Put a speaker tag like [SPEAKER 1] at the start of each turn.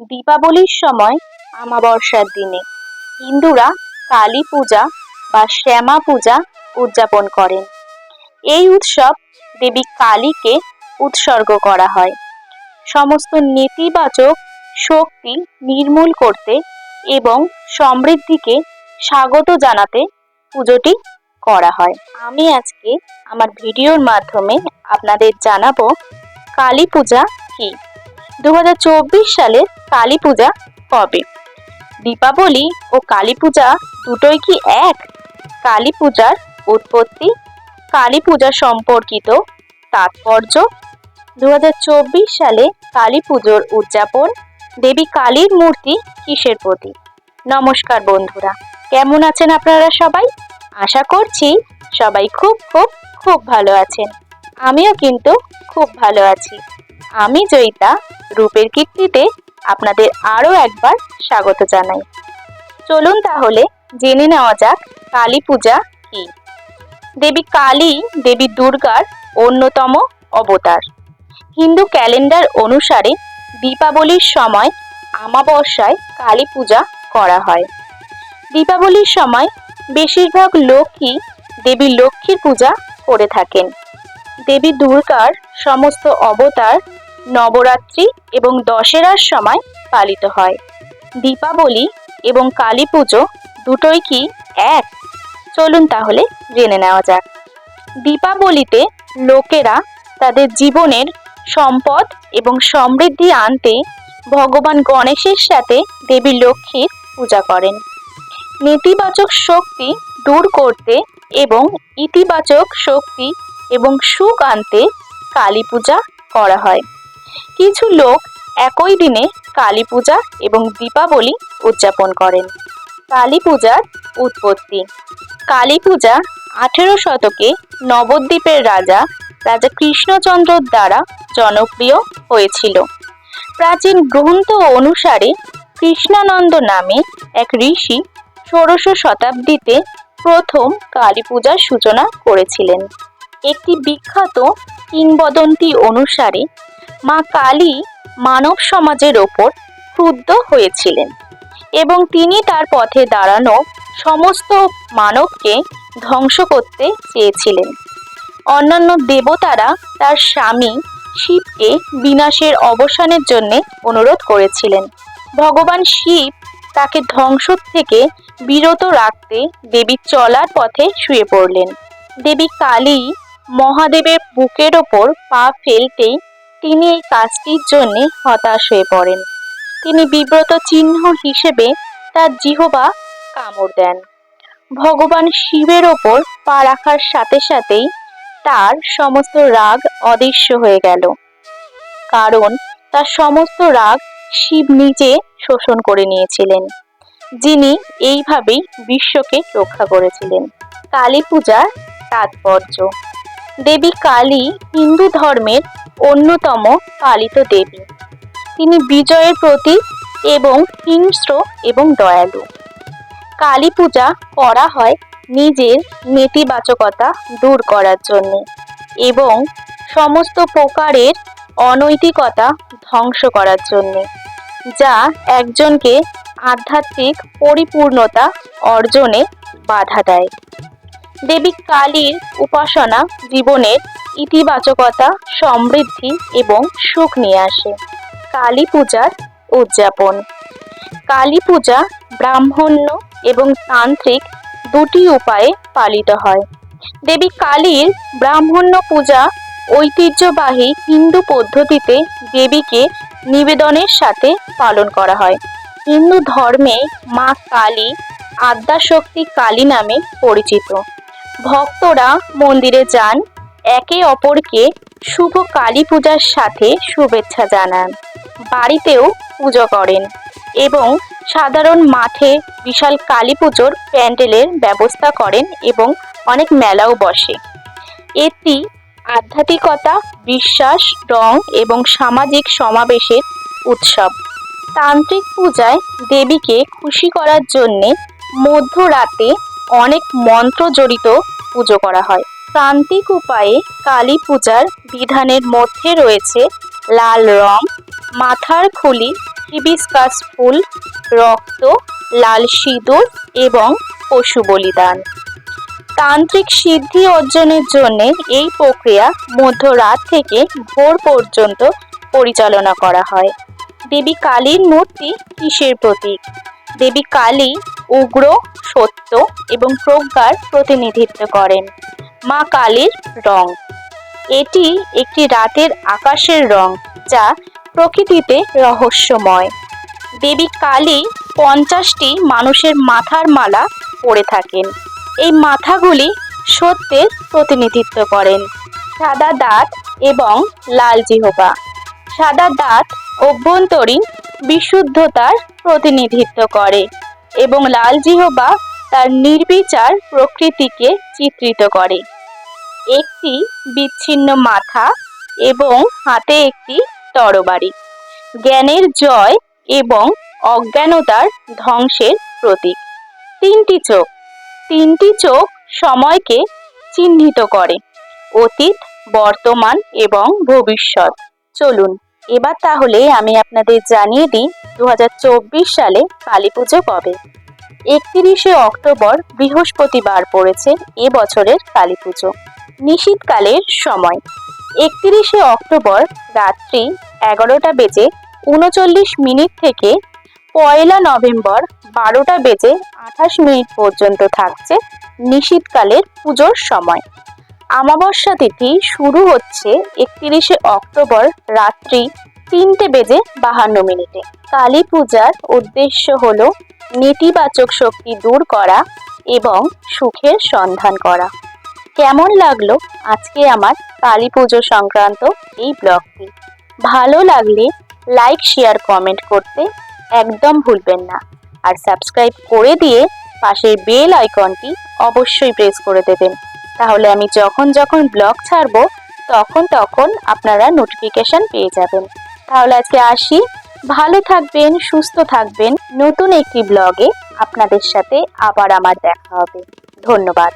[SPEAKER 1] দীপাবলির সময় আমাবস্যার দিনে হিন্দুরা কালী পূজা বা শ্যামা পূজা উদযাপন করেন। এই উৎসব দেবী কালীকে উৎসর্গ করা হয়। সমস্ত নেতিবাচক শক্তি নির্মূল করতে এবং সমৃদ্ধিকে স্বাগত জানাতে পুজোটি করা হয়। আমি আজকে আমার ভিডিওর মাধ্যমে আপনাদের জানাব কালী পূজা কি? দু সালের কালী পূজা কবে দীপাবলি ও কালী পূজা দুটোই কি এক? কালী পূজার উৎপত্তি, কালী পূজা সম্পর্কিত তাৎপর্য দু হাজার চব্বিশ সালে কালী পুজোর উদযাপন, দেবী কালীর মূর্তি কিসের প্রতীক নমস্কার বন্ধুরা, কেমন আছেন আপনারা সবাই? আশা করছি সবাই খুব খুব খুব ভালো আছেন। আমিও কিন্তু খুব ভালো আছি। আমি জয়িতা, রূপের কীর্তিতে আপনাদের আরও একবার স্বাগত জানাই। চলুন তাহলে জেনে নেওয়া যাক কালী পূজা কি। দেবী কালী, দেবী দুর্গার অন্যতম অবতার। হিন্দু ক্যালেন্ডার অনুসারে দীপাবলির সময় আমাবস্যায় কালী পূজা করা হয়। দীপাবলির সময় বেশিরভাগ লোকই দেবী লক্ষ্মীর পূজা করে থাকেন। দেবী দুর্গার সমস্ত অবতার নবরাত্রি এবং দশেরার সময় পালিত হয়। দীপাবলি এবং কালী পুজো দুটোই কি এক? চলুন তাহলে জেনে নেওয়া যাক। দীপাবলিতে লোকেরা তাদের জীবনের সম্পদ এবং সমৃদ্ধি আনতে ভগবান গণেশের সাথে দেবী লক্ষ্মীর পূজা করেন। নেতিবাচক শক্তি দূর করতে এবং ইতিবাচক শক্তি এবং সুখ আনতে কালী পূজা করা হয়। কিছু লোক একই দিনে কালী পূজা এবং দীপাবলি উদযাপন করেন। কালী পূজার উৎপত্তি। কালী পূজা আঠেরো শতকে নবদ্বীপের রাজা রাজা কৃষ্ণচন্দ্রর দ্বারা জনপ্রিয় হয়েছিল। প্রাচীন গ্রন্থ অনুসারে কৃষ্ণানন্দ নামে এক ঋষি ষোড়শ শতাব্দীতে প্রথম কালী পূজার সূচনা করেছিলেন। একটি বিখ্যাত কিংবদন্তি অনুসারে মা কালী মানব সমাজের ওপর ক্রুদ্ধ হয়েছিলেন এবং তিনি তার পথে দাঁড়ানো সমস্ত মানবকে ধ্বংস করতে চেয়েছিলেন। অন্যান্য দেবতারা তার স্বামী শিবকে বিনাশের অবসানের জন্য অনুরোধ করেছিলেন। ভগবান শিব তাকে ধ্বংস থেকে বিরত রাখতে দেবী চলার পথে শুয়ে পড়লেন। দেবী কালী মহাদেবের বুকের ওপর পা ফেলতেই তিনি এই কাজটির জন্য হতাশ হয়ে পড়েন। তিনি বিব্রত চিহ্ন হিসেবে তার জিহবা কামড় দেন। ভগবান শিবের ওপর পা রাখার সাথে সাথেই তার সমস্ত রাগ অদৃশ্য হয়ে গেল। কারণ তার সমস্ত রাগ শিব নিজে শোষণ করে নিয়েছিলেন। যিনি এইভাবেই বিশ্বকে রক্ষা করেছিলেন। কালী পূজার তাৎপর্য। দেবী কালী হিন্দু ধর্মের অন্যতম পালিত দেবী। তিনি বিজয়ের প্রতীক এবং হিংস্র এবং দয়ালু। কালী পূজা করা হয় নিজের নেতিবাচকতা দূর করার জন্য এবং সমস্ত প্রকারের অনৈতিকতা ধ্বংস করার জন্য, যা একজনকে আধ্যাত্মিক পরিপূর্ণতা অর্জনে বাধা দেয়। দেবী কালীর উপাসনা জীবনের ইতিবাচকতা, সমৃদ্ধি এবং সুখ নিয়ে আসে। কালী পূজার উদযাপন। কালী পূজা ব্রাহ্মণ্য এবং তান্ত্রিক দুটি উপায়ে পালিত হয়। দেবী কালীর ব্রাহ্মণ্য পূজা ঐতিহ্যবাহী হিন্দু পদ্ধতিতে দেবীকে নিবেদনের সাথে পালন করা হয়। হিন্দু ধর্মে মা কালী আদ্যাশক্তি কালী নামে পরিচিত। ভক্তরা মন্দিরে যান। একে অপরকে শুভ কালী পূজার সাথে শুভেচ্ছা জানান। বাড়িতেও পুজো করেন এবং সাধারণ মাঠে বিশাল কালী পুজোর প্যান্ডেলের ব্যবস্থা করেন এবং অনেক মেলাও বসে। এটি আধ্যাত্মিকতা, বিশ্বাস, রং এবং সামাজিক সমাবেশের উৎসব। তান্ত্রিক পূজায় দেবীকে খুশি করার জন্যে মধ্যরাতে অনেক মন্ত্র জড়িত পুজো করা হয়। প্রান্তিক উপায়ে কালী পূজার বিধানের মধ্যে রয়েছে লাল রং, মাথার খুলি, হিবিস্কাস ফুল, রক্ত, লাল সিঁদুর এবং পশু বলিদান। তান্ত্রিক সিদ্ধি অর্জনের জন্য এই প্রক্রিয়া মধ্যরাত থেকে ভোর পর্যন্ত পরিচালনা করা হয়। দেবী কালীর মূর্তি কিসের প্রতীক? দেবী কালী উগ্র, সত্য এবং প্রজ্ঞার প্রতিনিধিত্ব করেন। মা কালীর রং। এটি একটি রাতের আকাশের রং, যা প্রকৃতিতে রহস্যময়। দেবী কালী পঞ্চাশটি মানুষের মাথার মালা পরে থাকেন। এই মাথাগুলি সত্যের প্রতিনিধিত্ব করেন। সাদা দাঁত এবং লাল জিহবা। সাদা দাঁত অভ্যন্তরীণ বিশুদ্ধতার প্রতিনিধিত্ব করে এবং লাল জিহবা তার নির্বিচার প্রকৃতিকে চিত্রিত করে। একটি বিচ্ছিন্ন মাথা এবং হাতে একটি তরবারি। জ্ঞানের জয় এবং অজ্ঞানতার ধ্বংসের প্রতীক। তিনটি চোখ। তিনটি চোখ সময়কে চিহ্নিত করে। অতীত, বর্তমান এবং ভবিষ্যৎ। চলুন এবার তাহলে আমি আপনাদের জানিয়ে দিই দু হাজার চব্বিশ সালে কালী পুজো কবে? একত্রিশে অক্টোবর বৃহস্পতিবার পড়েছে এ বছরের কালী পুজো। নিশীতকালের সময়। একত্রিশে অক্টোবর রাত্রি এগারোটা বেজে উনচল্লিশ মিনিট থেকে পয়লা নভেম্বর বারোটা বেজে আঠাশ মিনিট পর্যন্ত থাকছে নিশীতকালের পুজোর সময়। আমাবস্যা তিথি শুরু হচ্ছে একত্রিশে অক্টোবর রাত্রি তিনটে বেজে বাহান্ন মিনিটে। কালী পূজার উদ্দেশ্য হলো নেতিবাচক শক্তি দূর করা এবং সুখের সন্ধান করা। কেমন লাগল আজকে আমার কালী পুজো সংক্রান্ত এই ব্লগটি? ভালো লাগলে লাইক, শেয়ার, কমেন্ট করতে একদম ভুলবেন না। আর সাবস্ক্রাইব করে দিয়ে পাশের বেল আইকনটি অবশ্যই প্রেস করে দেবেন। তাহলে আমি যখন যখন ব্লগ ছাড়ব, তখন তখন আপনারা নোটিফিকেশন পেয়ে যাবেন। তাহলে আজকে আসি। ভালো থাকবেন, সুস্থ থাকবেন। নতুন একটি ব্লগে আপনাদের সাথে আবার আমার দেখা হবে। ধন্যবাদ।